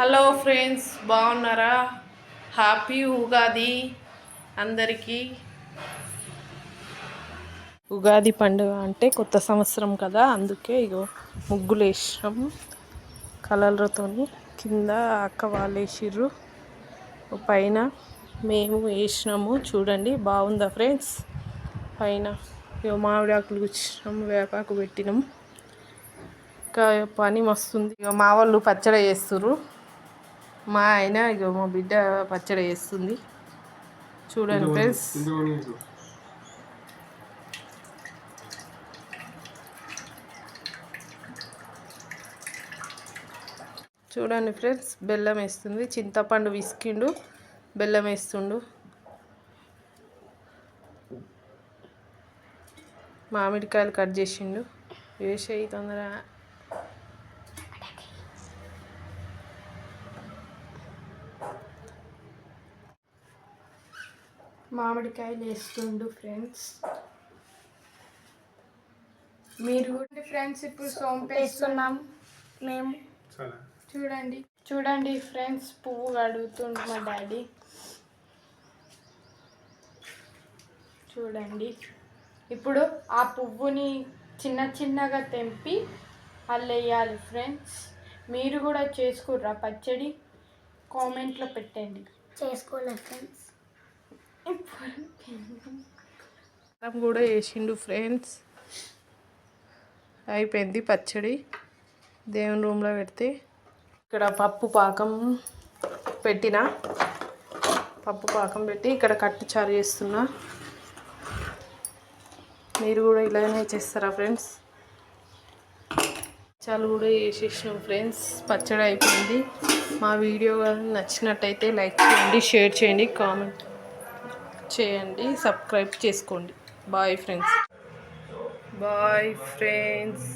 Hello friends బాగున్నారా? Happy Ugadi అందరికీ. ఉగాది పండుగ అంటే కొత్త సంవత్సరం కదా అందుకే ఇగో ముగ్గులు వేసినాం. కలర్లతో కింద అక్క వాళ్ళు వేసిర్రు. పైన మేము వేసినాము. చూడండి బాగుందా ఫ్రెండ్స్? పైన ఇగో మామిడి ఆకులు గుచ్చినాం వేపాకు పెట్టినాం. ఇంకా పని మస్తుంది. ఇక మా వాళ్ళు పచ్చడి చేస్తుర్రు. మా ఆయన ఇక మా బిడ్డ పచ్చడి చేస్తుంది. చూడండి ఫ్రెండ్స్. చూడండి ఫ్రెండ్స్ బెల్లం వేస్తుంది. చింతపండు విసికిండు బెల్లం వేస్తుండు. మామిడికాయలు కట్ చేసిండు. వేసేయి తొందర మామిడికాయలు వేస్తుండు ఫ్రెండ్స్ మీరు కూడా ఫ్రెండ్స్ ఇప్పుడు సోంపు వేస్తున్నాం మేము. చూడండి. చూడండి ఫ్రెండ్స్ పువ్వు కడుగుతుండు మా డాడీ. చూడండి. ఇప్పుడు ఆ పువ్వుని చిన్న చిన్నగా తెంపి అల్లేయాలి ఫ్రెండ్స్ మీరు కూడా చేసుకుర్రా పచ్చడి? కామెంట్లో పెట్టండి. చేసుకోలేదు ఫ్రెండ్స్ అన్నం కూడా వేసిండు ఫ్రెండ్స్. అయిపోయింది పచ్చడి. దేవుని రూమ్లో పెడితే ఇక్కడ పప్పు పాకం పెట్టిన. పప్పు పాకం పెట్టి ఇక్కడ కట్టు చారు చేస్తున్నా. మీరు కూడా ఇలానే చేస్తారా ఫ్రెండ్స్? చాలు కూడా వేసేసినాం ఫ్రెండ్స్. పచ్చడి అయిపోయింది. మా వీడియో కానీ నచ్చినట్టయితే లైక్ చేయండి షేర్ చేయండి కామెంట్ చేయండి సబ్స్క్రైబ్ చేసుకోండి. Bye friends. Bye friends.